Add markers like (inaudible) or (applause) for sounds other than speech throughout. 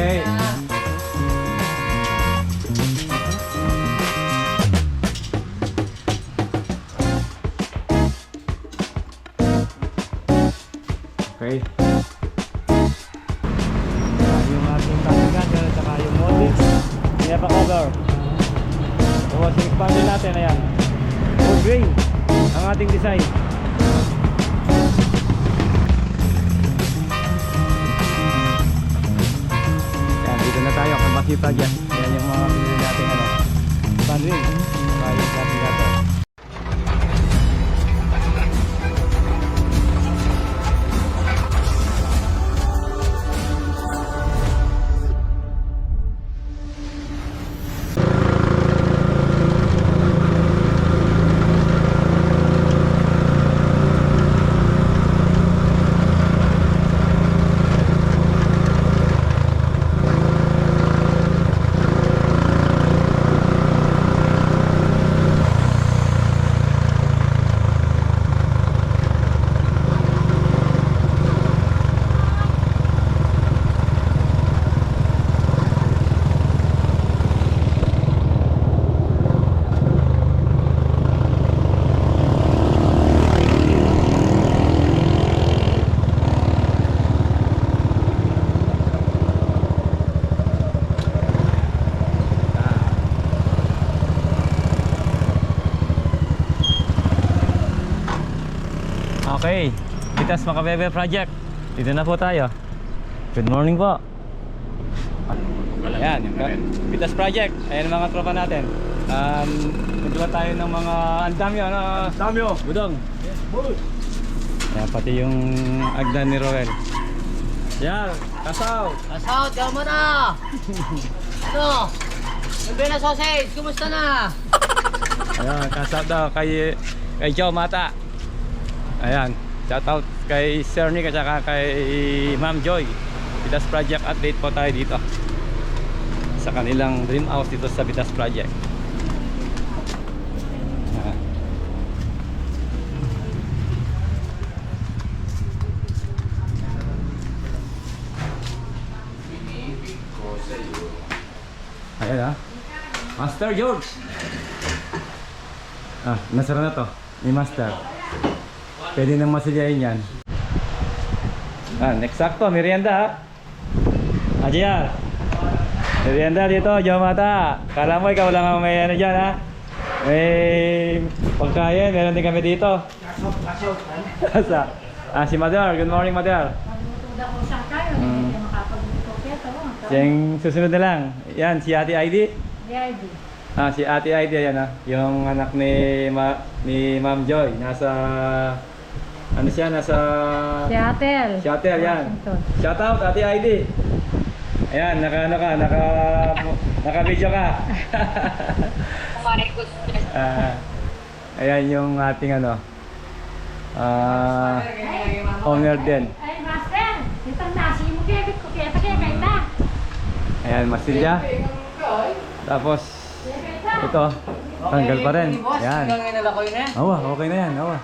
Okay. Okay. Ah, yung ating tanigan at saka yung moldings. Hindi pa cover. Tapos yung expander natin, ayan. Full grain ang ating design. Kabaki project. Yan yung mga pinili natin ano. Expander. Saka yung natin. Pitas Makabebe Project. Dito na po tayo. Good morning po. Ayan, Pitas Project. Ayan ang mga tropa natin. Um, nagawa tayo ng mga andamyo, ano? Andamyo! Budong. Ayan, pati yung agdan ni Roel. Yan, kasaw. Asahod, gawa mo na! (laughs) ano? Yung Bena Sausage, kumusta na? Ayan, kasaw daw kay, kay Joe Mata. Ayan, shout out kay Sir Nick at saka kay Ma'am Joy. Pitas Project update po tayo dito. Sa kanilang dream house dito sa Pitas Project. Ayan. Ah. Master George. Ah, nasara na to. Ni Master. Pwede nang masilyain yan. Ah, next sakto, merienda ha. Merienda dito, Jomata. Kala mo ikaw lang ang may ano dyan ha. May pagkain, meron din kami dito. Sa, ah, si Madar. Good morning, Madar. Magluto ko sa kayo, Mm. hindi ka makapagluto. Yung susunod na lang. Yan, si Ate ID. DID. Ah, si Ate ID yan ah. Yung anak ni Ma ni Ma'am Joy. Nasa ano siya nasa Seattle. Seattle yan. Washington. Shout out Ate ID. Ayan, naka ano ka, naka naka video ka. (laughs) Ah, ayan yung ating ano. Ah, owner din. Ay, master! Itong nasi mo kaya ko kaya kaya kaita. Ayan, Masilya. Tapos ito, tanggal pa rin. Ayan. Awa, okay na yan, awa.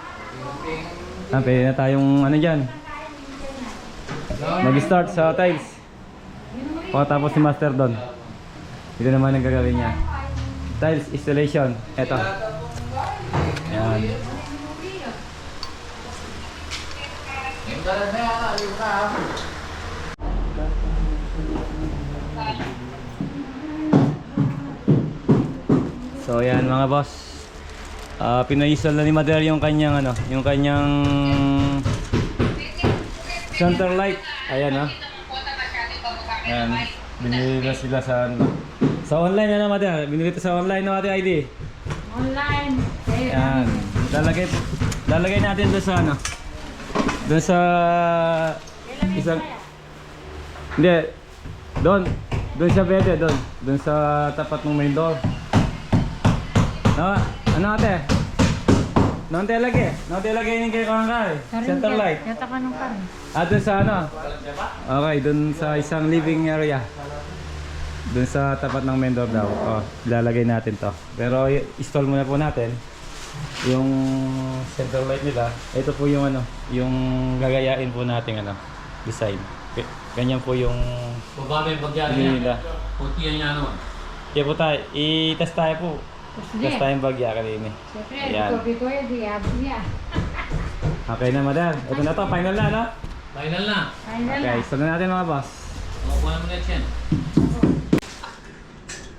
Ah, pwede na tayong ano dyan. Mag-start sa tiles. Pagkatapos si Master doon. Ito naman ang gagawin niya. Tiles installation. Ito. Ayan. So ayan mga boss. Ah, pinaisal na ni Mader yung kanyang ano, yung kanyang center light. Ayan ah. Ayan. Binili na sila sa ano. Sa online na na Mader. Binili ito sa online na Ate ID. Online. Eh, Ayan. Lalagay lalagay natin doon sa ano. Doon sa isang Hindi. Doon. Doon sa bede, doon. Doon sa tapat ng main door. No? Ano ate? non te lagi. Non te lagi yung kay Kangkay. Center light. Yata ka nung kami. Ah, dun sa ano? Okay, dun sa isang living area. Dun sa tapat ng main door daw. Oh, lalagay natin to. Pero install muna po natin yung center light nila. Ito po yung ano, yung gagayain po natin ano, design. Ganyan po yung Baba may bagyan hindi nila. Puti yan niya naman. Kaya po tayo, i-test tayo po. Test tayong bagya kanina. Siyempre, Ayan. ko yung diabo niya. Okay na madam. Ito na to, final na no? Final na. Final Okay, na. install na natin mga boss. Makuha mo na yan.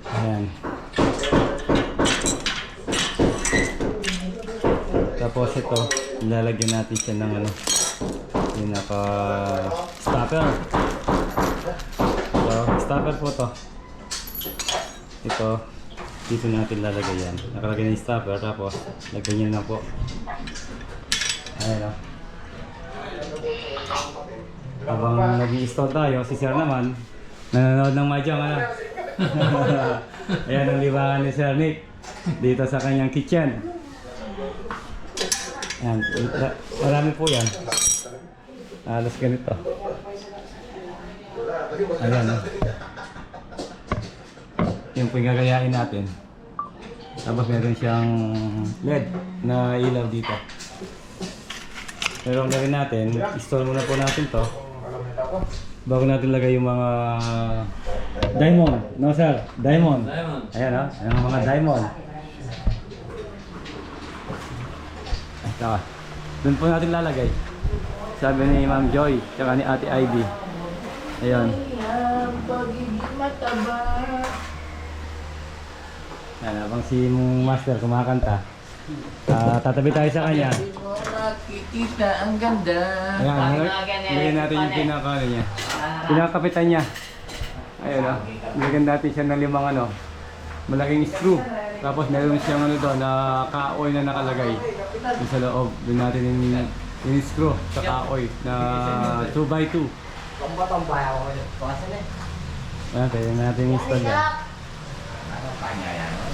Ayan. Tapos ito, lalagyan natin siya ng ano, yung naka stopper. Ito, stopper po to. Ito, dito natin lalagay yan. Nakalagay na yung stopper, tapos lagyan niya na po. Ayan o. Habang nag-i-install tayo, si Sir naman, nanonood ng Mahjong, ano? (laughs) Ayan ang libangan ni Sir Nick dito sa kanyang kitchen. Ayan, marami po yan. Alas ganito. Ayan. oh. Yung po yung gagayain natin. Tapos meron siyang LED na ilaw dito. Pero ang gawin natin, install muna po natin to. Bago natin lagay yung mga diamond. No sir, diamond. Diamond. Ayan o, ayan ang mga diamond. Ito. Doon po natin lalagay. Sabi ni Ma'am Joy, tsaka ni Ate Ivy. Ayan. Ayan, habang si Master kumakanta. Ah, tatabi tayo sa kanya. Nakikita ang ganda. Ayan, lagyan natin yung pinaka ano niya. Pinakapitan niya. Ayun o. Lagyan natin siya ng limang ano. Malaking screw. Tapos meron siyang ano doon na kaoy na nakalagay. Yung sa loob. Doon natin yung, yung screw sa kaoy na 2x2. Tambay ako. Kawasan eh. Ayan, kaya natin install yan. Ano pa niya yan?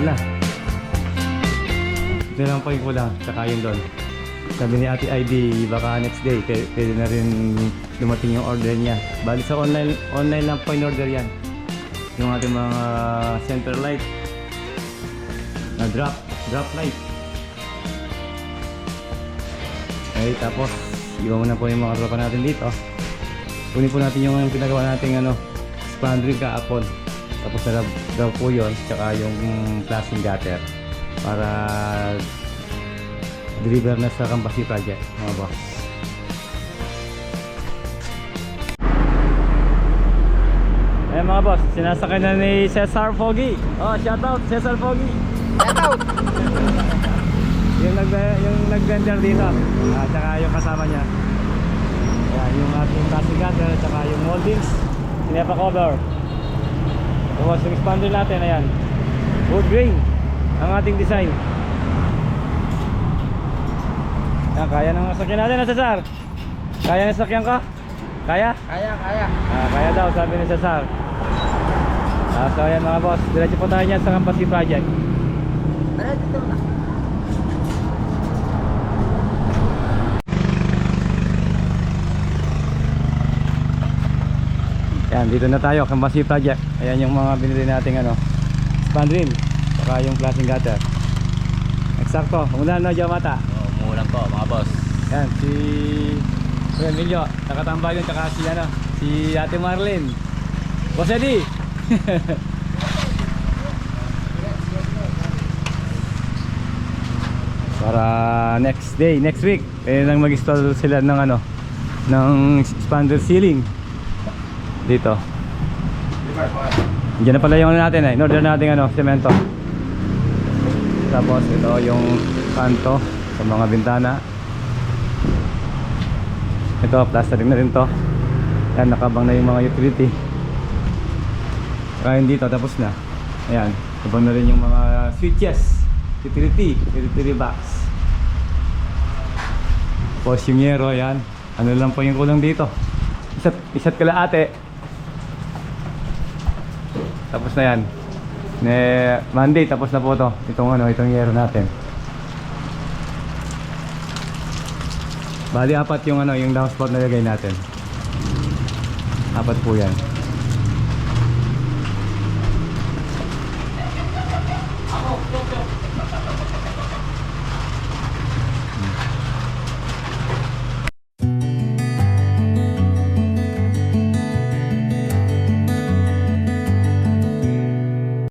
Na. Ito lang pa yung kulang, tsaka yun doon. Sabi ni Ate ID, baka next day, pwede na rin dumating yung order niya. Bali sa online, online lang po in order yan. Yung ating mga center light, na drop, drop light. Okay, tapos iwan mo na po yung mga tropa natin dito. Kunin po natin yung pinagawa nating ano, spandrel kahapon. Tapos na daw po yun, tsaka yung plastic gutter para deliver na sa Kambasi Project, mga boss. Ayan mga boss, sinasakay na ni Cesar Foggy. Oh, shoutout Cesar Foggy. Shoutout! (laughs) Yung nag yung nag-vendor dito. At saka yung kasama niya. Yan, yung ating plastic gutter, at saka yung moldings, sinepa cover. Tapos yung expander natin, ayan. Wood grain ang ating design. Yan, kaya ng sasakyan natin na Cesar. Kaya ng sasakyan ka? Kaya? Kaya, kaya. Ah, kaya daw, sabi ni Cesar. Ah, so ayan mga boss, diretso po tayo niyan sa Kampasi Project. Dito na. Yan, dito na tayo, Kambasi Project. Ayan yung mga binili nating ano, spandrel, saka yung klaseng gutter. Eksakto, una na dyan mata. Oh, umuulan po mga boss. Yan, si Kuya Emilio, nakatambay yun, saka si ano, si Ate Marlene. Boss Eddie! (laughs) Para next day, next week, eh nang mag-install sila ng ano, ng expander ceiling dito. Diyan na pala yung ano natin eh, in order natin ano, semento. Tapos ito yung kanto sa mga bintana. Ito, plastering na rin to. Yan, nakabang na yung mga utility. Yun dito, tapos na. Ayan, nakabang na rin yung mga switches. Utility, utility box. Tapos yung yero, ayan. Ano lang po yung kulang dito. Isa't, isa't kalaate. Tapos na yan. Ne, Monday, tapos na po to. Itong ano, itong yero natin. Bali apat yung ano, yung downspout na lagay natin. Apat po yan.